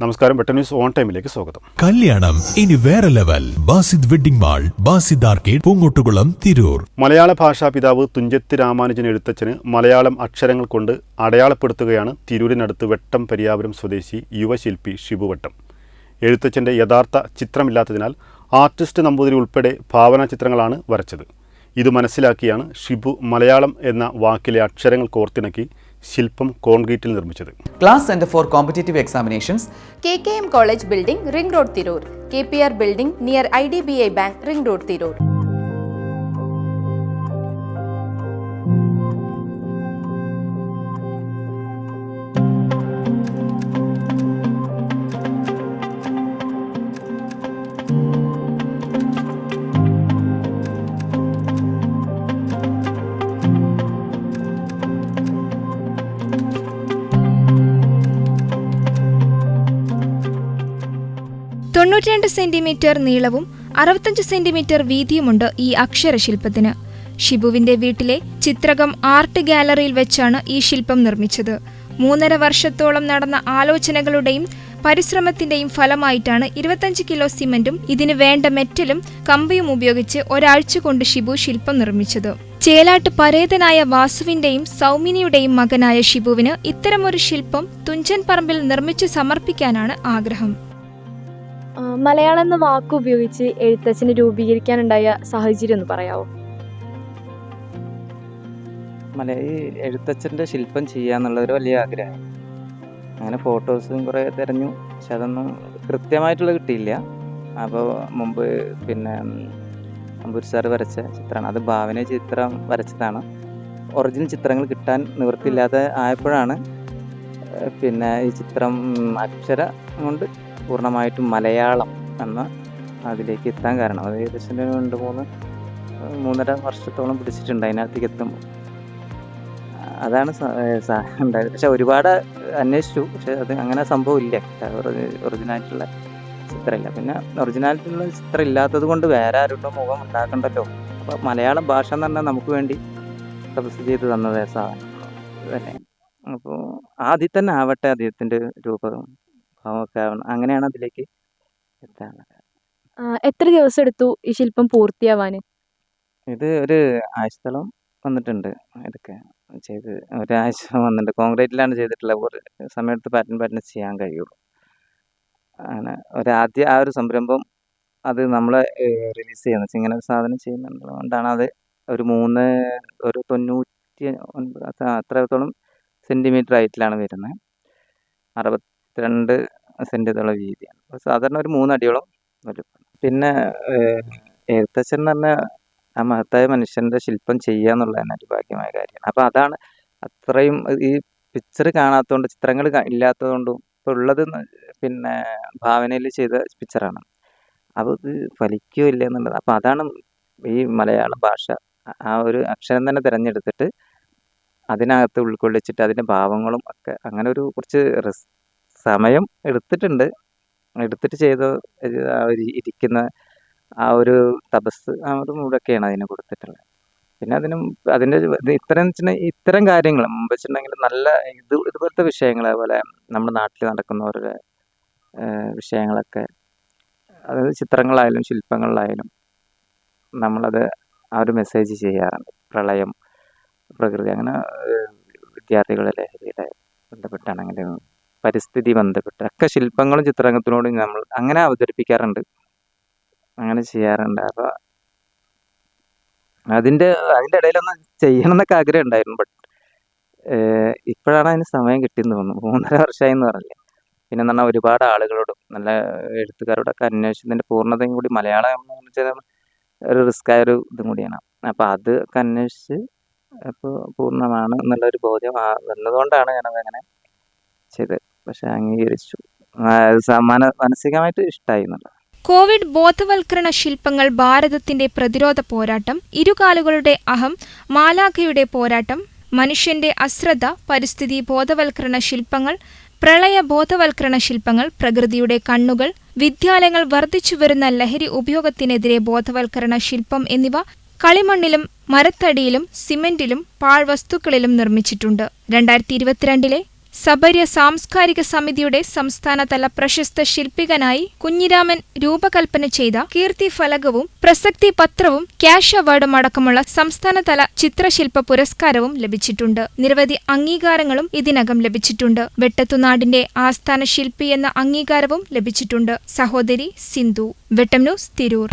നമസ്കാരം button news on ടൈമിലേക്ക് സ്വാഗതം. കല്യാണം ഇനി വേറെ level. Basid wedding mall Basid arcade Poongottukulam Tirur. മലയാള ഭാഷാ പിതാവ് തുഞ്ചത്ത് രാമാനുജൻ എഴുത്തച്ഛന് മലയാളം അക്ഷരങ്ങൾ കൊണ്ട് അടയാളപ്പെടുത്തുകയാണ് തിരൂരിനടുത്ത് വെട്ടം പരിയാപുരം സ്വദേശി യുവശില്പി ഷിബുവട്ടം. എഴുത്തച്ഛന്റെ യഥാർത്ഥ ചിത്രമില്ലാത്തതിനാൽ ആർട്ടിസ്റ്റ് നമ്പൂതിരി ഉൾപ്പെടെ ഭാവനാ ചിത്രങ്ങളാണ് വരച്ചത്. ഇത് മനസ്സിലാക്കിയാണ് ഷിബു മലയാളം എന്ന വാക്കിലെ അക്ഷരങ്ങൾ കോർത്തിണക്കി ശില്പം കോൺക്രീറ്റിൽ നിർമ്മിച്ചത്. Class centre for competitive examinations K K M college building ring road Tirur. K P R building near I D B I bank ring road Tirur. തൊണ്ണൂറ്റിരണ്ട് സെന്റിമീറ്റർ നീളവും അറുപത്തഞ്ച് സെന്റിമീറ്റർ വീതിയുമുണ്ട് ഈ അക്ഷരശില്പത്തിന്. ഷിബുവിന്റെ വീട്ടിലെ ചിത്രകം ആർട്ട് ഗാലറിയിൽ വെച്ചാണ് ഈ ശില്പം നിർമ്മിച്ചത്. മൂന്നര വർഷത്തോളം നടന്ന ആലോചനകളുടെയും പരിശ്രമത്തിന്റെയും ഫലമായിട്ടാണ് ഇരുപത്തഞ്ച് കിലോ സിമന്റും ഇതിന് വേണ്ട മെറ്റലും കമ്പിയും ഉപയോഗിച്ച് ഒരാഴ്ച കൊണ്ട് ഷിബു ശില്പം നിർമ്മിച്ചത്. ചേലാട്ട് പരേതനായ വാസുവിന്റെയും സൗമിനിയുടെയും മകനായ ഷിബുവിന് ഇത്തരമൊരു ശില്പം തുഞ്ചൻ പറമ്പിൽ നിർമ്മിച്ചു സമർപ്പിക്കാനാണ് ആഗ്രഹം. മലയാളം എന്ന വാക്ക് ഉപയോഗിച്ച് എഴുത്തച്ഛന് രൂപീകരിക്കാനുണ്ടായ സാഹചര്യം ഒന്ന് പറയാവോ? മല ഈ എഴുത്തച്ഛന്റെ ശില്പം ഒരു വലിയ ആഗ്രഹം. അങ്ങനെ ഫോട്ടോസും കുറേ തിരഞ്ഞു. പക്ഷെ അതൊന്നും കൃത്യമായിട്ടുള്ള കിട്ടിയില്ല. അപ്പോൾ മുമ്പ് പിന്നെ അമ്പൂർ സാർ വരച്ച ചിത്രമാണ്. അത് ഭാവന ചിത്രം വരച്ചതാണ്. ഒറിജിനൽ ചിത്രങ്ങൾ കിട്ടാൻ നിവൃത്തിയില്ലാതെ ആയപ്പോഴാണ് പിന്നെ ഈ ചിത്രം അക്ഷര കൊണ്ട് പൂർണമായിട്ടും മലയാളം എന്ന അതിലേക്ക് എത്താൻ കാരണം. അത് ഏകദേശം രണ്ട് മൂന്ന് മൂന്നര വർഷത്തോളം പിടിച്ചിട്ടുണ്ട്. അതിനകത്തേക്ക് എത്തുമ്പോൾ. അതാണ് ഉണ്ടായത്. പക്ഷെ ഒരുപാട് അന്വേഷിച്ചു. പക്ഷെ അത് അങ്ങനെ സംഭവം ഇല്ല ഒറിജിനായിട്ടുള്ള ചിത്രമില്ല. പിന്നെ ഒറിജിനാലിറ്റിയുള്ള ചിത്രം ഇല്ലാത്തത് കൊണ്ട് വേറെ ആരുടെ മുഖം ഉണ്ടാക്കണ്ടല്ലോ. അപ്പോൾ മലയാളം ഭാഷ എന്ന് പറഞ്ഞാൽ നമുക്ക് വേണ്ടി തപസ് ചെയ്ത് തന്നത് സാധനം തന്നെ അപ്പോൾ ആദ്യം തന്നെ ആവട്ടെ അദ്ദേഹത്തിന്റെ രൂപം ഭാവമൊക്കെ ആവണം. അങ്ങനെയാണ് അതിലേക്ക് എത്താനുള്ളത് എത്ര ദിവസം എടുത്തു ഈ ശില്പം പൂർത്തിയാവാന് ഇത് ഒരു ആഴ്ചത്തോളം വന്നിട്ടുണ്ട്. ഇതൊക്കെ. ചെയ്ത് ഒരാഴ്ച വന്നിട്ട് കോൺക്രീറ്റിലാണ് ചെയ്തിട്ടുള്ളത് ഒരു സമയത്ത് പാറ്റേൺ പാറ്റേൺ ചെയ്യാൻ കഴിയുള്ളൂ. അങ്ങനെ ഒരാദ്യ ആ ഒരു സംരംഭം അത് നമ്മൾ റിലീസ് ചെയ്യുന്നത് ഇങ്ങനെ ഒരു സാധനം ചെയ്യുന്നുള്ളതുകൊണ്ടാണ് അത് ഒരു മൂന്ന് ഒരു തൊണ്ണൂറ്റി ഒൻപത് അത്ര- അത്രത്തോളം സെന്റിമീറ്റർ ഹൈറ്റിലാണ് വരുന്നത്. അറുപത്തിരണ്ട് സെന്റിത്തോളം വീതിയാണ്. സാധാരണ ഒരു മൂന്നടിയോളം വലുപ്പം പിന്നെ എഴുത്തച്ഛൻ എന്ന് പറഞ്ഞാൽ ആ മഹത്തായ മനുഷ്യന്റെ ശില്പം ചെയ്യുക എന്നുള്ളത് തന്നെ ഒരു ഭാഗ്യമായ കാര്യമാണ് അപ്പോൾ അതാണ് അത്രയും ഈ പിക്ചർ കാണാത്തതുകൊണ്ട് ചിത്രങ്ങൾ ഇല്ലാത്തതുകൊണ്ടും ഇപ്പോൾ ഉള്ളത് ന്ന് പിന്നെ ഭാവനയിൽ ചെയ്ത പിക്ചറാണ് അപ്പോൾ ഇത് ഫലിക്കുകയോ ഇല്ല എന്നുള്ളത്. അപ്പോൾ അതാണ് ഈ മലയാള ഭാഷ ആ- ഒരു അക്ഷരം തന്നെ തിരഞ്ഞെടുത്തിട്ട് അതിനകത്ത് ഉൾക്കൊള്ളിച്ചിട്ട് അതിന്റെ ഭാവങ്ങളും ഒക്കെ അങ്ങനെ ഒരു കുറച്ച് സമയം എടുത്തിട്ടുണ്ട്. എടുത്തിട്ട് ചെയ്ത ഇരിക്കുന്ന ആ ഒരു തപസ് ആ ഒരു മൂടൊക്കെയാണ് അതിന് കൊടുത്തിട്ടുള്ളത്. പിന്നെ അതിനും അതിന്റെ ഇത് ഇത്തരം ഇത്തരം കാര്യങ്ങൾ മുമ്പ് വെച്ചിട്ടുണ്ടെങ്കിൽ നല്ല ഇത് ഇതുപോലത്തെ വിഷയങ്ങൾ അതുപോലെ നമ്മുടെ നാട്ടിൽ നടക്കുന്ന ഓരോ വിഷയങ്ങളൊക്കെ അതായത് ചിത്രങ്ങളായാലും ശില്പങ്ങളിലായാലും നമ്മളത് ആ ഒരു മെസ്സേജ് ചെയ്യാറുണ്ട്. പ്രളയം പ്രകൃതി അങ്ങനെ വിദ്യാർത്ഥികളെ ലഹരിയുടെ ബന്ധപ്പെട്ടാണെങ്കിലും പരിസ്ഥിതി ബന്ധപ്പെട്ട് ഒക്കെ ശില്പങ്ങളും ചിത്രത്തിനോടും നമ്മൾ അങ്ങനെ അവതരിപ്പിക്കാറുണ്ട്. അങ്ങനെ ചെയ്യാറുണ്ട്. അപ്പോൾ അതിന്റെ അതിന്റെ ഇടയിലൊന്ന് ചെയ്യണം എന്നൊക്കെ ആഗ്രഹം ഉണ്ടായിരുന്നു. ബട്ട് ഇപ്പോഴാണ് അതിന് സമയം കിട്ടിയെന്ന് തോന്നുന്നു. മൂന്നര വർഷമായി എന്ന് പറഞ്ഞില്ല. പിന്നെ പറഞ്ഞാൽ ഒരുപാട് ആളുകളോടും നല്ല എഴുത്തുകാരോടൊക്കെ അന്വേഷിച്ചതിന്റെ പൂർണതയും കൂടി മലയാളം എന്ന് വെച്ചാൽ ഒരു റിസ്ക് ആയ ഒരു ഇതും കൂടിയാണ്. അപ്പോൾ അത് ഒക്കെ അന്വേഷിച്ച് അപ്പോൾ പൂർണമാണ് എന്നുള്ളൊരു ബോധ്യം വന്നതുകൊണ്ടാണ് ഞാനത് അങ്ങനെ ചെയ്തത്. പക്ഷെ അംഗീകരിച്ചു. മാനസികമായിട്ട് ഇഷ്ടമായി എന്നുള്ളത്. കോവിഡ് ബോധവൽക്കരണ ശില്പങ്ങൾ ഭാരതത്തിന്റെ പ്രതിരോധ പോരാട്ടം ഇരുകാലുകളുടെ അഹം മാലാഖയുടെ പോരാട്ടം മനുഷ്യന്റെ അശ്രദ്ധ പരിസ്ഥിതി ബോധവൽക്കരണ ശില്പങ്ങൾ പ്രളയ ബോധവൽക്കരണ ശില്പങ്ങൾ പ്രകൃതിയുടെ കണ്ണുകൾ വിദ്യാലയങ്ങൾ വർദ്ധിച്ചുവരുന്ന ലഹരി ഉപയോഗത്തിനെതിരെ ബോധവൽക്കരണ ശില്പം എന്നിവ കളിമണ്ണിലും മരത്തടിയിലും സിമന്റിലും പാഴ്വസ്തുക്കളിലും നിർമ്മിച്ചിട്ടുണ്ട്. രണ്ടായിരത്തി ഇരുപത്തിരണ്ടിലെ സബര്യ സാംസ്കാരിക സമിതിയുടെ സംസ്ഥാനതല പ്രശസ്ത ശില്പികനായി കുഞ്ഞിരാമൻ രൂപകൽപ്പന ചെയ്ത കീർത്തി ഫലകവും പ്രസക്തി പത്രവും ക്യാഷ് അവാർഡും അടക്കമുള്ള സംസ്ഥാനതല ചിത്രശില്പ പുരസ്കാരവും ലഭിച്ചിട്ടുണ്ട്. നിരവധി അംഗീകാരങ്ങളും ഇതിനകം ലഭിച്ചിട്ടുണ്ട്. വെട്ടത്തുനാടിന്റെ ആസ്ഥാന ശില്പി എന്ന അംഗീകാരവും ലഭിച്ചിട്ടുണ്ട്. സഹോദരി സിന്ധു. വെട്ടം ന്യൂസ് തിരൂർ.